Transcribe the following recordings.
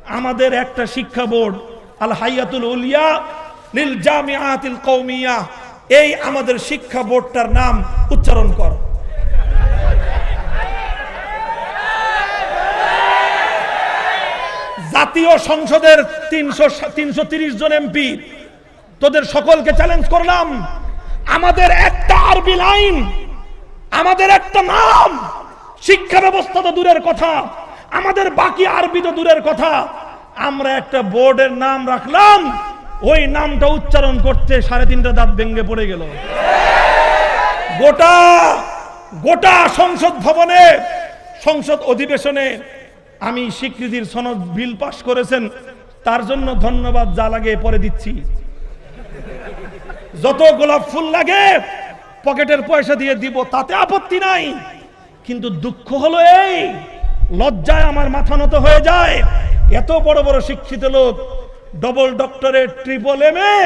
আমাদের একটা শিক্ষা বোর্ড আল হাইয়াতুল উলিয়া লিল জামিআতিল কওমিয়া। এই আমাদের শিক্ষা বোর্ডটার নাম উচ্চারণ কর। জাতীয় সংসদের তিনশো তিনশো জন এমপি, তোদের সকলকে চ্যালেঞ্জ করলাম। আমাদের একটা আরবি লাইন আমাদের একটা নাম। শিক্ষা ব্যবস্থা তো দূরের কথা। আমাদের বাকি আরবি তো দূরের কথা। আমরা একটা বোর্ডের নাম রাখলাম, ওই নামটা উচ্চারণ করতে সাড়ে তিনটা দাঁত ভেঙে পড়ে গেল। গোটা গোটা সংসদ ভবনে, সংসদ অধিবেশনে আমি স্বীকৃতির সনদ বিল পাশ করেছেন, তার জন্য ধন্যবাদ যা লাগে পরে দিচ্ছি। যত গোলাপ ফুল লাগে, পকেটের পয়সা দিয়ে দিব, তাতে আপত্তি নাই, কিন্তু দুঃখ হলো এই লজ্জায় আমার মাথা নত হয়ে যায়। এত বড় বড় শিক্ষিত লোক double doctorate triple M A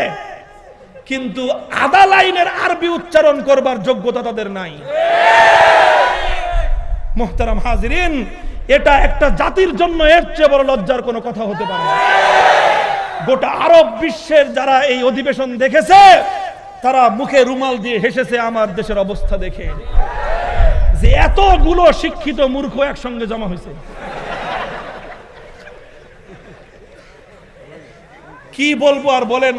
কিন্তু আদা লাইনের আরবি উচ্চারণ করবার যোগ্যতা তাদের নাই। মোহতারাম হাজরিন, এটা একটা জাতির জন্য এর চেয়ে বড় লজ্জার কোনো কথা হতে পারে গোটা আরব বিশ্বের যারা এই অধিবেশন দেখেছে, তারা মুখে রুমাল দিয়ে হেসেছে আমার দেশের অবস্থা দেখে। যে এতগুলো শিক্ষিত মূর্খ একসঙ্গে জমা হয়েছে। কি বলব আর বলেন?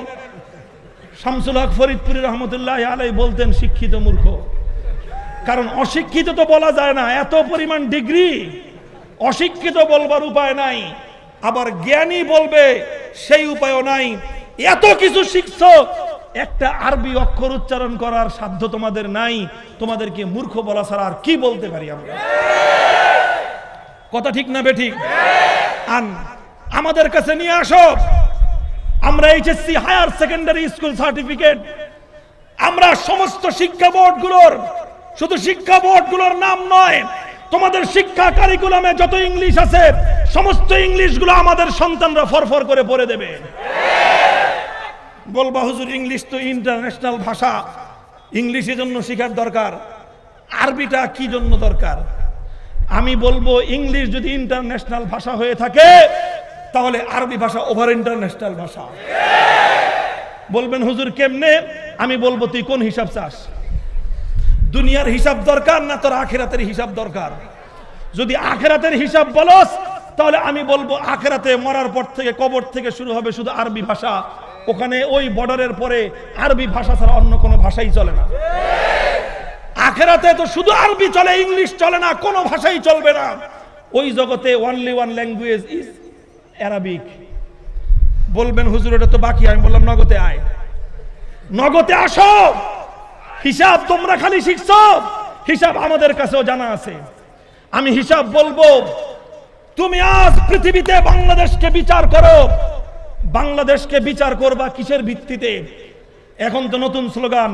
শামসুল হক ফরিদপুরি রহমতুল্লাহ আলাই বলতেন শিক্ষিত মূর্খ। কারণ অশিক্ষিত তো বলা যায় না, এত পরিমাণ ডিগ্রি অশিক্ষিত বলবার উপায় নাই। আবার জ্ঞানী বলবে, সেই উপায়ও নাই। এত কিছু শিখছ একটা আরবি অক্ষর উচ্চারণ করার সাধ্য তোমাদের নাই, তোমাদেরকে মূর্খ বলা ছাড়া আর কি বলতে পারি আমরা? কথা ঠিক না বেঠিক? আন, আমাদের কাছে নিয়ে আসো। আমরা HSC higher secondary school certificate. আমরা সমস্ত শিক্ষা বোর্ডগুলোর, শুধু শিক্ষা বোর্ডগুলোর নাম নয়, তোমাদের শিক্ষা কারিকুলামে যত ইংলিশ আছে, সমস্ত ইংলিশগুলো আমাদের সন্তানরা ফরফর করে পড়ে দেবে। বলবা, হুজুর, ইংলিশ তো ইন্টারন্যাশনাল ভাষা। ইংলিশের জন্য শেখার দরকার। আরবিটা কি জন্য দরকার? আমি বলব, ইংলিশ যদি ইন্টারন্যাশনাল ভাষা হয়ে থাকে, তাহলে আরবি ভাষা ওভার ইন্টারন্যাশনাল ভাষা। বলবেন, হুজুর, কেমনে? আমি বলব, তুই কোন হিসাব চাস? দুনিয়ার হিসাব দরকার না তোর আখেরাতের হিসাব দরকার? যদি আখেরাতের হিসাব বলস, তাহলে আমি বলব, আখেরাতে মরার পর থেকে কবর থেকে শুরু হবে শুধু আরবি ভাষা। ওখানে ওই বর্ডারের পরে আরবি ভাষা ছাড়া অন্য কোনো ভাষাই চলে না। আখেরাতে তো শুধু আরবি চলে, ইংলিশ চলে না, কোনো ভাষাই চলবে না। ওই জগতে only one language is Arabic বলবেন, হুজুর, এটা তো বাকি, আমি বললাম, নগদে আয়। নগদে আসো! হিসাব তোমরা খালি শিখছো। হিসাব আমাদের কাছেও জানা আছে। আমি হিসাব বলব, তুমি আজ পৃথিবীতে বাংলাদেশকে বিচার করো। বাংলাদেশকে বিচার করবা কিসের ভিত্তিতে? এখন তো নতুন স্লোগান,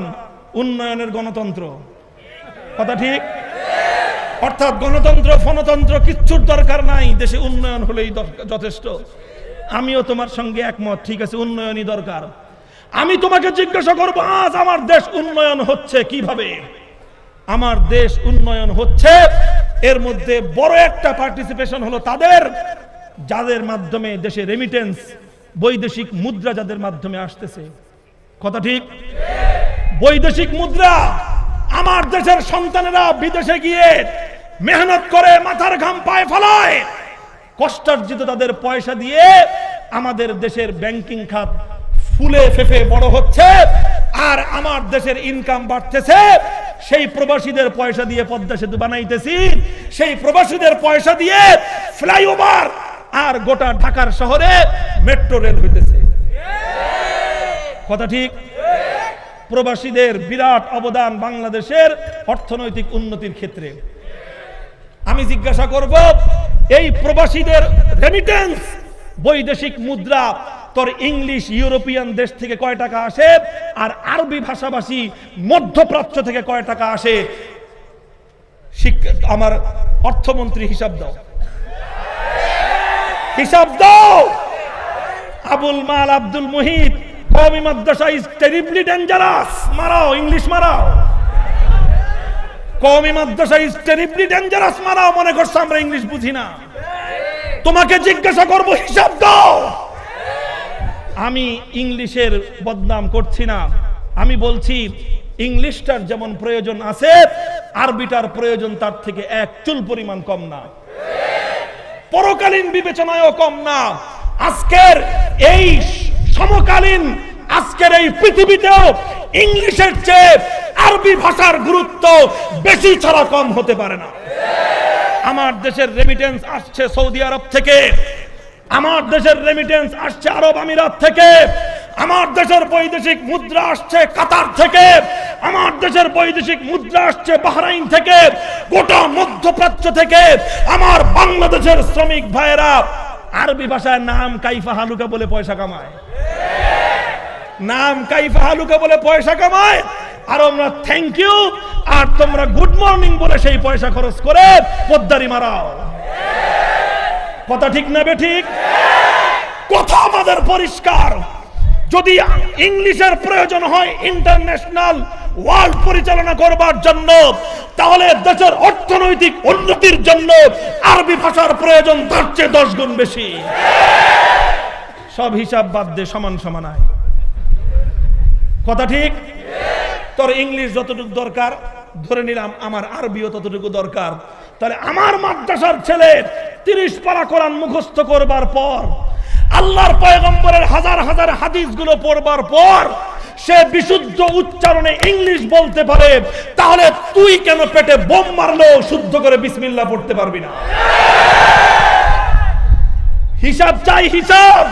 উন্নয়নের গণতন্ত্র। কথা ঠিক? অর্থাৎ গণতন্ত্র ফনতন্ত্র কিচ্ছুর দরকার নাই, দেশে উন্নয়ন হলেই যথেষ্ট। আমিও তোমার সঙ্গে একমত, ঠিক আছে, উন্নয়নই দরকার। আমি তোমাকে জিজ্ঞাসা করব, আজ আমার দেশ উন্নয়ন হচ্ছে কীভাবে? আমার দেশ উন্নয়ন হচ্ছে, এর মধ্যে বড় একটা পার্টিসিপেশন হলো তাদের, যাদের মাধ্যমে দেশে রেমিটেন্স বৈদেশিক মুদ্রা যাদের মাধ্যমে আসতেছে। কথা ঠিক? বৈদেশিক মুদ্রা আমার দেশের সন্তানেরা বিদেশে গিয়ে মেহনত করে মাথার ঘাম পায়ে ফলায়। কষ্টার্জিত তাদের পয়সা দিয়ে আমাদের দেশের ব্যাংকিং খাত ফুলে ফেফে বড় হচ্ছে আর আমার দেশের ইনকাম বাড়তেছে। সেই প্রবাসীদের পয়সা দিয়ে পদ্মা সেতু বানাইতেছি। সেই প্রবাসীদের পয়সা দিয়ে ফ্লাইওভার আর গোটা ঢাকার শহরে মেট্রো রেল হইতেছে। কথা ঠিক? প্রবাসীদের বিরাট অবদান বাংলাদেশের অর্থনৈতিক উন্নতির ক্ষেত্রে। আমি জিজ্ঞাসা করব, এই প্রবাসীদের রেমিটেন্স বৈদেশিক মুদ্রা, তোর ইংলিশ, ইউরোপিয়ান দেশ থেকে কয় টাকা আসে, আর আরবি ভাষাভাষী মধ্যপ্রাচ্য থেকে কয় টাকা আসে? আমার অর্থমন্ত্রী হিসাব দাও। হিসাব দাও। আবুল মাল আব্দুল মুহিত, কওমি মাদ্রাসা ইজ টেরিবলি ডেঞ্জারাস মারাও, ইংলিশ মারাও। কওমি মাদ্রাসা ইজ টেরিবলি ডেঞ্জারাস মারাও, মনে করছে আমরা ইংলিশ বুঝি না। তোমাকে জিজ্ঞাসা করব, হিসাব দাও। আমি ইংলিশের বদনাম করছি না। আমি বলছি, ইংলিশটার যেমন প্রয়োজন আছে, আরবিটার প্রয়োজন তার থেকে এক চুল পরিমাণ কম না। পরকালীন বিবেচনায়ও কম না। আজকের এই সমকালীন, আজকের এই পৃথিবীতেও ইংলিশের চেয়ে আরবি ভাষার গুরুত্ব বেশি ছাড়া কম হতে পারে না। আমার দেশের রেমিটেন্স আসছে সৌদি আরব থেকে। আমার দেশের রেমিটেন্স আসছে আরব আমিরাত থেকে। আমার দেশের বৈদেশিক মুদ্রা আসছে কাতার থেকে। আমার দেশের বৈদেশিক মুদ্রা আসছে বাহরাইন থেকে, গোটা মধ্যপ্রাচ্য থেকে। আমার বাংলাদেশের শ্রমিক ভাইয়েরা, আরবি ভাষায় নাম কাইফা হালুকা বলে পয়সা কামায়। নাম কাইফা হালুকা বলে পয়সা কামায়। আর আমরা থ্যাংক ইউ আর তোমরা গুড মর্নিং বলে সেই পয়সা খরচ করে পদ্মারি মারাও। কথা ঠিক না বে ঠিক? কথা আমাদের পরিষ্কার। যদি ইংলিশের প্রয়োজন হয় ইন্টারন্যাশনাল ওয়ার্ল্ড পরিচালনা করবার জন্য, তাহলে দেশের অর্থনৈতিক উন্নতির জন্য আরবি ভাষার প্রয়োজন তার চেয়ে দশ গুণ বেশি। সব হিসাব বাদ দিয়ে সমান সমান আয়। কথা ঠিক? তোর ইংলিশ যতটুকু দরকার, ধরে নিলাম আমার আরবিও ততটুকু দরকার, তাহলে আমার মাদ্রাসার ছেলে তিরিশ পারা কোরআন মুখস্থ করবার পর আল্লাহর পয়গম্বরের হাজার হাজার হাদিসগুলো পড়বার পর সে বিশুদ্ধ উচ্চারণে ইংলিশ বলতে পারে, তাহলে তুই কেন পেটে বোম মারলো শুদ্ধ করে বিসমিল্লা পড়তে পারবি না? হিসাব চাই, হিসাব।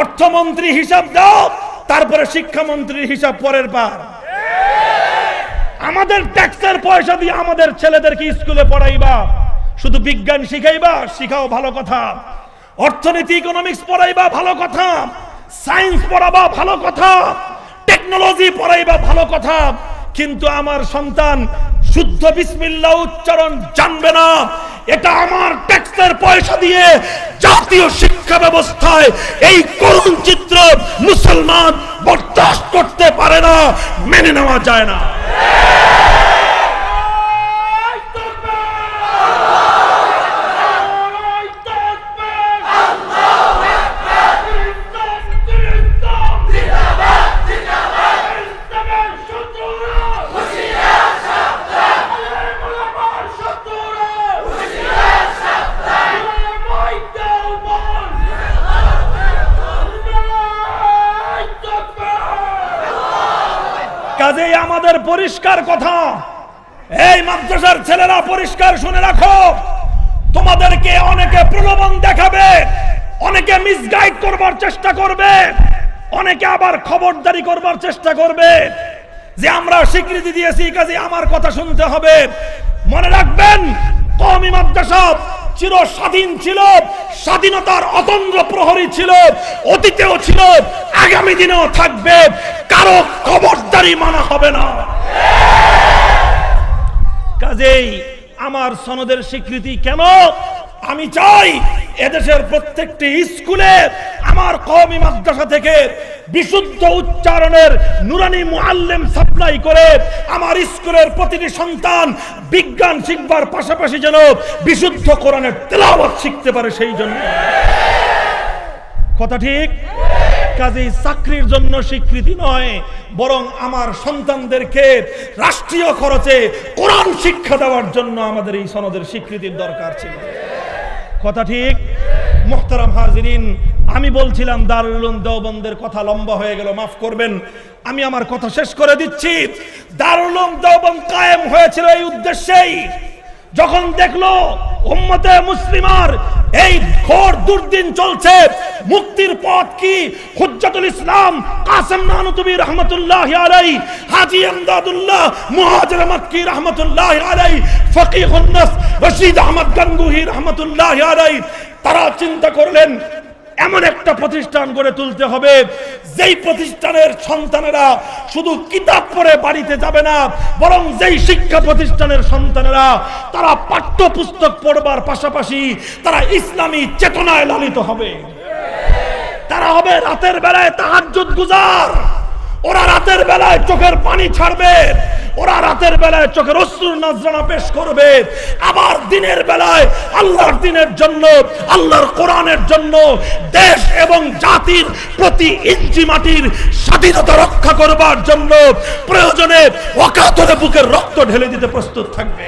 অর্থমন্ত্রী হিসাব দাও, তারপরে শিক্ষামন্ত্রীর হিসাব পরের পার আমাদের ট্যাক্সের পয়সা দিয়ে আমাদের ছেলেদেরকে স্কুলে পড়াইবা, শুধু বিজ্ঞান শিখাইবা, শিখাও ভালো কথা। অর্থনীতি ইকোনমিক্স পড়াইবা ভালো কথা সায়েন্স পড়াবা ভালো কথা টেকনোলজি পড়াইবা ভালো কথা, কিন্তু আমার সন্তান শুদ্ধ বিসমিল্লা উচ্চারণ জানবে না। এটা আমার ট্যাক্সের পয়সা দিয়ে জাতীয় শিক্ষা ব্যবস্থায় এই করুণ চিত্র মুসলমান বরদাস্ত করতে পারে না, মেনে নেওয়া যায় না। কাজেই আমাদের পরিষ্কার কথা। এই মাদ্রাসার ছেলেরা পরিষ্কার শুনে রাখো। তোমাদেরকে অনেকে প্রলোভন দেখাবে, অনেকে মিসগাইড করবার চেষ্টা করবে, অনেকে আবার খবরদারি করবার চেষ্টা করবে। যে আমরা স্বীকৃতি দিয়েছি কাজে আমার কথা শুনতে হবে। মনে রাখবেন কমি মাদ্রাসা চির স্বাধীন ছিল, স্বাধীনতার অতন্দ্র প্রহরী ছিল, অতীতেও ছিল, আগামী দিনেও থাকবে। কারও খবরদারি মানা হবে না। কাজেই আমার সনদের স্বীকৃতি কেন? আমি চাই এদেশের প্রত্যেকটি স্কুলে আমার কওমি মাদ্রাসা থেকে বিশুদ্ধ উচ্চারণের নুরানি মুআল্লিম সাপ্লাই করে আমার স্কুলের প্রতিটি সন্তান বিজ্ঞান শিখবার পাশাপাশি যেন বিশুদ্ধ কোরআনের তেলাওয়াত শিখতে পারে সেই জন্য। কথা ঠিক? কাজেই চাকরির জন্য স্বীকৃতি নয়, বরং আমার সন্তানদেরকে রাষ্ট্রীয় খরচে কোরআন শিক্ষা দেওয়ার জন্য আমাদের এই সনদের স্বীকৃতির দরকার ছিল। কথা ঠিক? মোহতারাম হাজিরিন, আমি বলছিলাম দারুলুম দেওবন্দের কথা লম্বা হয়ে গেল, মাফ করবেন। আমি আমার কথা শেষ করে দিচ্ছি। দারুলুম দেওবন্দ কায়েম হয়েছিল এই উদ্দেশ্যেই। যখন দেখল উম্মতে মুসলিমার এই ঘোর দুর্দিন চলছে। মুক্তির পথ কি? হুজ্জাতুল ইসলাম, কাসেম নানুতুবি রহমতুল্লাহ আলাই, হাজি আমদাদুল্লাহ, মুহাজির মক্কি রহমতুল্লাহ আলাই, ফকিহুন নাস, রশিদ আহমদ গঙ্গুহি রহমতুল্লাহ আলাই। তারা চিন্তা করলেন এমন একটা প্রতিষ্ঠান গড়ে তুলতে হবে। যেই প্রতিষ্ঠানের সন্তানেরা শুধু কিতাব পড়ে বাড়িতে যাবে না, বরং যেই শিক্ষা প্রতিষ্ঠানের সন্তানেরা তারা পাঠ্যপুস্তক পড়বার পাশাপাশি তারা ইসলামী চেতনায় লালিত হবে। তারা হবে রাতের বেলায় তাহাজ্জুদ গুজার। ওরা রাতের বেলায় চোখের পানি ছাড়বে। ওরা রাতের বেলায় চোখের অশ্রুর নজরানা পেশ করবে। আবার দিনের বেলায় আল্লাহর দিনের জন্য, আল্লাহর কোরআনের জন্য দেশ এবং জাতির প্রতি ইঞ্চি মাটির স্বাধীনতা রক্ষা করবার জন্য প্রয়োজনে অকাতরে বুকের রক্ত ঢেলে দিতে প্রস্তুত থাকবে।